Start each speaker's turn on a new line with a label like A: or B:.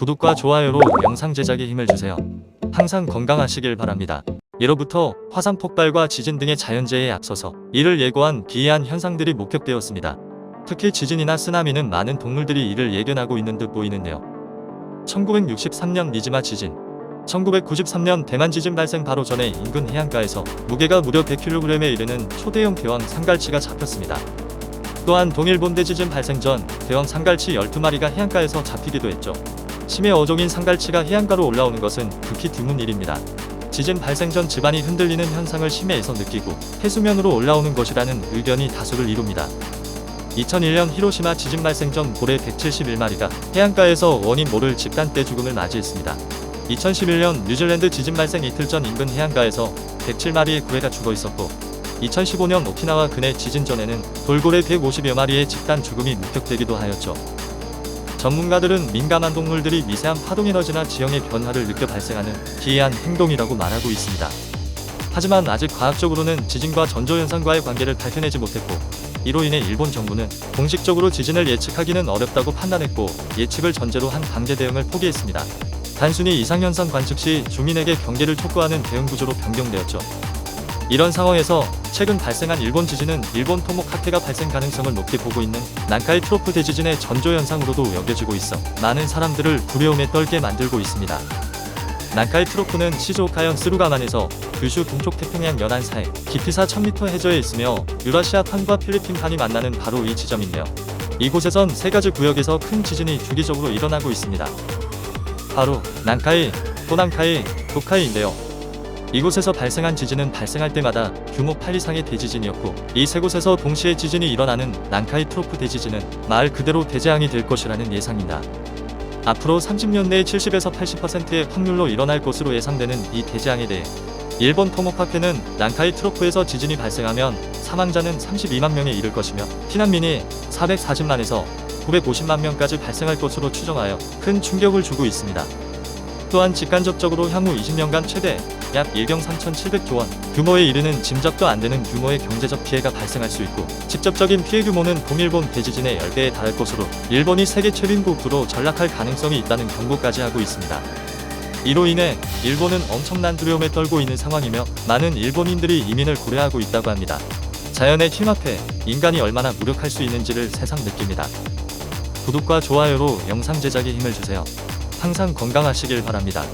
A: 구독과 좋아요로 영상 제작에 힘을 주세요. 항상 건강하시길 바랍니다. 예로부터 화산 폭발과 지진 등의 자연재해에 앞서서 이를 예고한 기이한 현상들이 목격되었습니다. 특히 지진이나 쓰나미는 많은 동물들이 이를 예견하고 있는 듯 보이는데요. 1963년 니지마 지진 1993년 대만 지진 발생 바로 전에 인근 해안가에서 무게가 무려 100kg에 이르는 초대형 대왕 상갈치가 잡혔습니다. 또한 동일본 대 지진 발생 전 대왕 상갈치 12마리가 해안가에서 잡히기도 했죠. 심해 어종인 상갈치가 해안가로 올라오는 것은 극히 드문 일입니다. 지진 발생 전 집안이 흔들리는 현상을 심해에서 느끼고 해수면으로 올라오는 것이라는 의견이 다수를 이룹니다. 2001년 히로시마 지진 발생 전 고래 171마리가 해안가에서 원인 모를 집단 때 죽음을 맞이했습니다. 2011년 뉴질랜드 지진 발생 이틀 전 인근 해안가에서 107마리의 고래가 죽어 있었고 2015년 오키나와 근해 지진 전에는 돌고래 150여 마리의 집단 죽음이 목격되기도 하였죠. 전문가들은 민감한 동물들이 미세한 파동 에너지나 지형의 변화를 느껴 발생하는 기이한 행동이라고 말하고 있습니다. 하지만 아직 과학적으로는 지진과 전조 현상과의 관계를 밝혀내지 못했고 이로 인해 일본 정부는 공식적으로 지진을 예측하기는 어렵다고 판단했고 예측을 전제로 한 강제 대응을 포기했습니다. 단순히 이상현상 관측 시 주민에게 경계를 촉구하는 대응 구조로 변경되었죠. 이런 상황에서 최근 발생한 일본 지진은 일본 토모카케가 발생 가능성을 높게 보고 있는 난카이 트로프 대지진의 전조 현상으로도 여겨지고 있어 많은 사람들을 두려움에 떨게 만들고 있습니다. 난카이 트로프는 시즈오카현 스루가만에서 규슈 동쪽 태평양 연안 사이 깊이 4,000m 해저에 있으며 유라시아 판과 필리핀 판이 만나는 바로 이 지점인데요. 이곳에선 세 가지 구역에서 큰 지진이 주기적으로 일어나고 있습니다. 바로 난카이, 도난카이, 도카이인데요. 이곳에서 발생한 지진은 발생할 때마다 규모 8 이상의 대지진이었고 이 세 곳에서 동시에 지진이 일어나는 난카이 트로프 대지진은 말 그대로 대재앙이 될 것이라는 예상입니다. 앞으로 30년 내에 70에서 80%의 확률로 일어날 것으로 예상되는 이 대재앙에 대해 일본 토모카케는 난카이 트로프에서 지진이 발생하면 사망자는 32만 명에 이를 것이며 피난민이 440만에서 950만 명까지 발생할 것으로 추정하여 큰 충격을 주고 있습니다. 또한 직간접적으로 향후 20년간 최대 약 1경 3,700조 원 규모에 이르는 짐작도 안 되는 규모의 경제적 피해가 발생할 수 있고 직접적인 피해 규모는 동일본 대지진의 10배에 달할 것으로 일본이 세계 최빈국으로 전락할 가능성이 있다는 경고까지 하고 있습니다. 이로 인해 일본은 엄청난 두려움에 떨고 있는 상황이며 많은 일본인들이 이민을 고려하고 있다고 합니다. 자연의 힘 앞에 인간이 얼마나 무력할 수 있는지를 새삼 느낍니다. 구독과 좋아요로 영상 제작에 힘을 주세요. 항상 건강하시길 바랍니다.